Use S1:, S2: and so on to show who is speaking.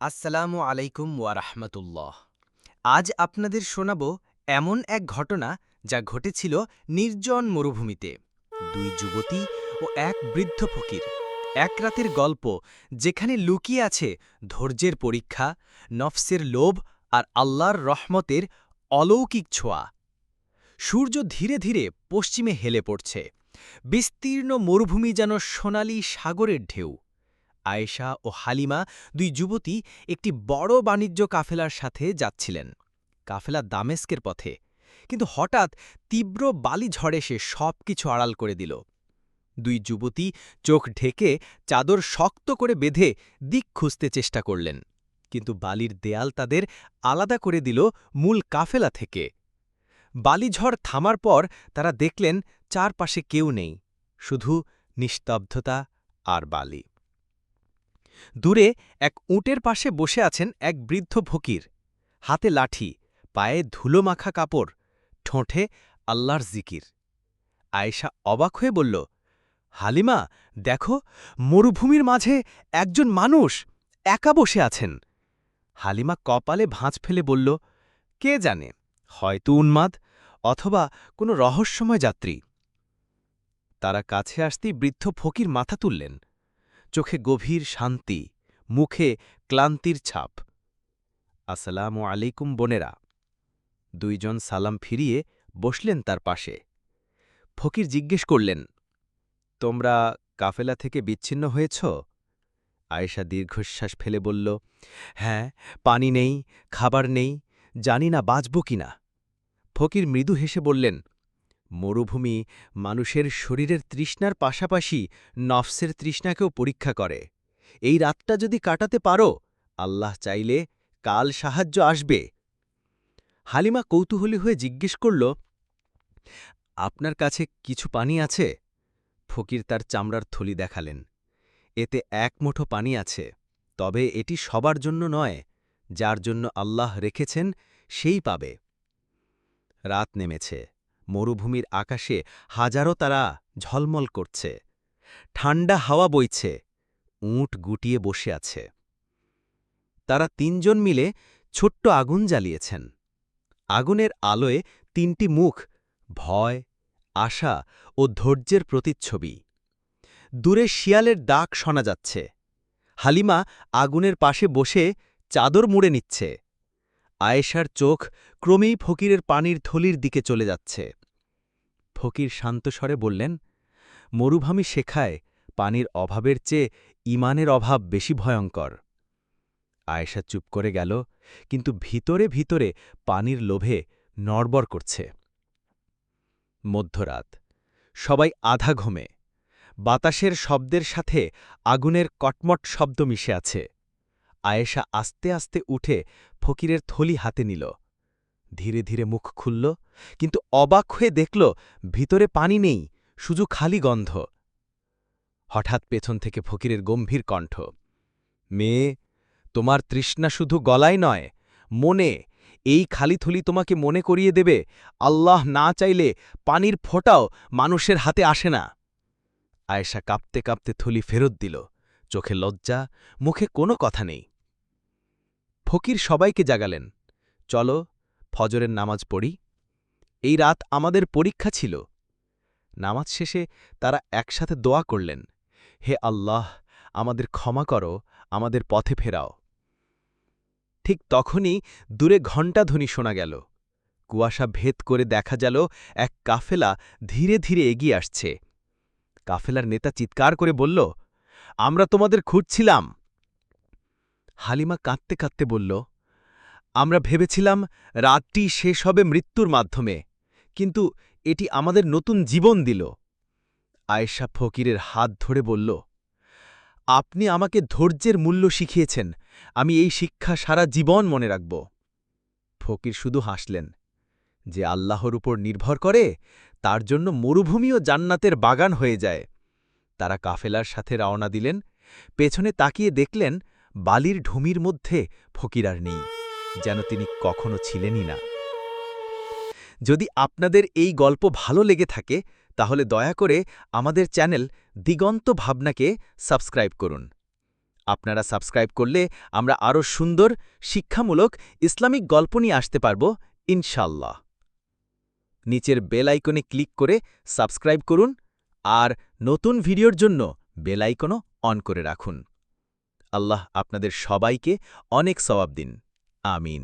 S1: আসসালামু আলাইকুম ওয়ারাহমাতুল্লাহ আজ আপনাদের শোনাব এমন এক ঘটনা যা ঘটেছিল নির্জন মরুভূমিতে। দুই যুবতী ও এক বৃদ্ধ ফকির। এক রাতের গল্প যেখানে লুকিয়ে আছে ধৈর্যের পরীক্ষা, নফসের লোভ আর আল্লাহর রহমতের অলৌকিক ছোঁয়া। সূর্য ধীরে ধীরে পশ্চিমে হেলে পড়ছে। বিস্তীর্ণ মরুভূমি যেন সোনালি সাগরের ঢেউ। আয়েশা ও হালিমা দুই যুবতী একটি বড় বাণিজ্য কাফেলার সাথে যাচ্ছিলেন। কাফেলা দামেস্কের পথে। কিন্তু হঠাৎ তীব্র বালি ঝড়ে সে সব কিছু আড়াল করে দিল। দুই যুবতী চোখ ঢেকে চাদর শক্ত করে বেঁধে দিক খুঁজতে চেষ্টা করলেন। কিন্তু বালির দেয়াল তাদের আলাদা করে দিল মূল কাফেলা থেকে। বালিঝড় থামার পর তারা দেখলেন চারপাশে কেউ নেই, শুধু নিস্তব্ধতা আর বালি। দূরে এক উটের পাশে বসে আছেন এক বৃদ্ধ ফকির। হাতে লাঠি, পায়ে ধুলো মাখা কাপড়, ঠোঁটে আল্লাহর জিকির। আয়েশা অবাক হয়ে বলল, হালিমা, দেখো, মরুভূমির মাঝে একজন মানুষ একা বসে আছেন। হালিমা কপালে ভাঁজ ফেলে বলল, কে জানে, হয়তো উন্মাদ অথবা কোনো রহস্যময় যাত্রী। তারা কাছে আসতেই বৃদ্ধ ফকির মাথা তুললেন। চোখে গভীর শান্তি, মুখে ক্লান্তির ছাপ। আসসালামু আলাইকুম বোনেরা। দুইজন সালাম ফিরিয়ে বসলেন তার পাশে। ফকির জিজ্ঞেস করলেন, তোমরা কাফেলা থেকে বিচ্ছিন্ন হয়েছ? আয়েশা দীর্ঘশ্বাস ফেলে বলল হ্যাঁ পানি নেই, খাবার নেই, জানি না বাঁচব কিনা। ফকির মৃদু হেসে বললেন মরুভূমি মানুষের শরীরের তৃষ্ণার পাশাপাশি নফসের তৃষ্ণাকেও পরীক্ষা করে। এই রাতটা যদি কাটাতে পারো, আল্লাহ চাইলে কাল সাহায্য আসবে। হালিমা কৌতূহলী হয়ে জিজ্ঞেস করল, আপনার কাছে কিছু পানি আছে? ফকির তার চামড়ার থলি দেখালেন। এতে এক মুঠো পানি আছে, তবে এটি সবার জন্য নয়, যার জন্য আল্লাহ রেখেছেন, সেই পাবে। রাত নেমেছে। মরুভূমির আকাশে হাজারো তারা ঝলমল করছে। ঠান্ডা হাওয়া বইছে, উঁট গুটিয়ে বসে আছে। তারা তিনজন মিলে ছোট্ট আগুন জ্বালিয়েছেন। আগুনের আলোয় তিনটি মুখ, ভয়, আশা ও ধৈর্যের প্রতিচ্ছবি। দূরে শিয়ালের ডাক শোনা যাচ্ছে। হালিমা আগুনের পাশে বসে চাদর মুড়ে নিচ্ছে। আয়েশার চোখ ক্রমেই ফকিরের পানির থলির দিকে চলে যাচ্ছে। ফকির শান্তস্বরে বললেন, মরুভূমি শেখায়, পানির অভাবের চেয়ে ইমানের অভাব বেশি ভয়ঙ্কর। আয়েশা চুপ করে গেল, কিন্তু ভিতরে ভিতরে পানির লোভে নড়বড় করছে। মধ্যরাত, সবাই আধা ঘুমে। বাতাসের শব্দের সাথে আগুনের কটমট শব্দ মিশে আছে। আয়েশা আস্তে আস্তে উঠে ফকিরের থলি হাতে নিল। ধীরে ধীরে মুখ খুলল, কিন্তু অবাক হয়ে দেখল, ভিতরে পানি নেই, শুধু খালি গন্ধ। হঠাৎ পেছন থেকে ফকিরের গম্ভীর কণ্ঠ, মেয়ে, তোমার তৃষ্ণা শুধু গলায় নয়, মনে, এই খালি থলি তোমাকে মনে করিয়ে দেবে, আল্লাহ না চাইলে পানির ফোঁটাও মানুষের হাতে আসে না। আয়েশা কাঁপতে কাঁপতে থলি ফেরত দিল, চোখে লজ্জা, মুখে কোনো কথা নেই। ফকির সবাইকে জাগালেন। চলো, ফজরের নামাজ পড়ি। এই রাত আমাদের পরীক্ষা ছিল। নামাজ শেষে তারা একসাথে দোয়া করলেন, হে আল্লাহ, আমাদের ক্ষমা করো, আমাদের পথে ফেরাও। ঠিক তখনই দূরে ঘণ্টাধ্বনি শোনা গেল। কুয়াশা ভেদ করে দেখা গেল, এক কাফেলা ধীরে ধীরে এগিয়ে আসছে। কাফেলার নেতা চিৎকার করে বলল, আমরা তোমাদের খুঁজছিলাম। হালিমা কাঁদতে কাঁদতে বলল, আমরা ভেবেছিলাম রাতটি শেষ হবে মৃত্যুর মাধ্যমে, কিন্তু এটি আমাদের নতুন জীবন দিল। আয়েশা ফকিরের হাত ধরে বলল, আপনি আমাকে ধৈর্যের মূল্য শিখিয়েছেন, আমি এই শিক্ষা সারা জীবন মনে রাখব। ফকির শুধু হাসলেন, যে আল্লাহর উপর নির্ভর করে, তার জন্য মরুভূমিও জান্নাতের বাগান হয়ে যায়। তারা কাফেলার সাথে রওনা দিলেন, পেছনে তাকিয়ে দেখলেন বালির ঢুমির মধ্যে ফকির আর নেই, যেন তিনি কখনো ছিলেনই না। যদি আপনাদের এই গল্প ভালো লেগে থাকে, তাহলে দয়া করে আমাদের চ্যানেল দিগন্ত ভাবনাকে সাবস্ক্রাইব করুন। আপনারা সাবস্ক্রাইব করলে আমরা আরও সুন্দর, শিক্ষামূলক, ইসলামিক গল্প নিয়ে আসতে পারব ইনশাল্লাহ নিচের বেল আইকনে ক্লিক করে সাবস্ক্রাইব করুন আর নতুন ভিডিওর জন্য বেল আইকনও অন করে রাখুন। আল্লাহ আপনাদের সবাইকে অনেক সওয়াব দিন। আমিন।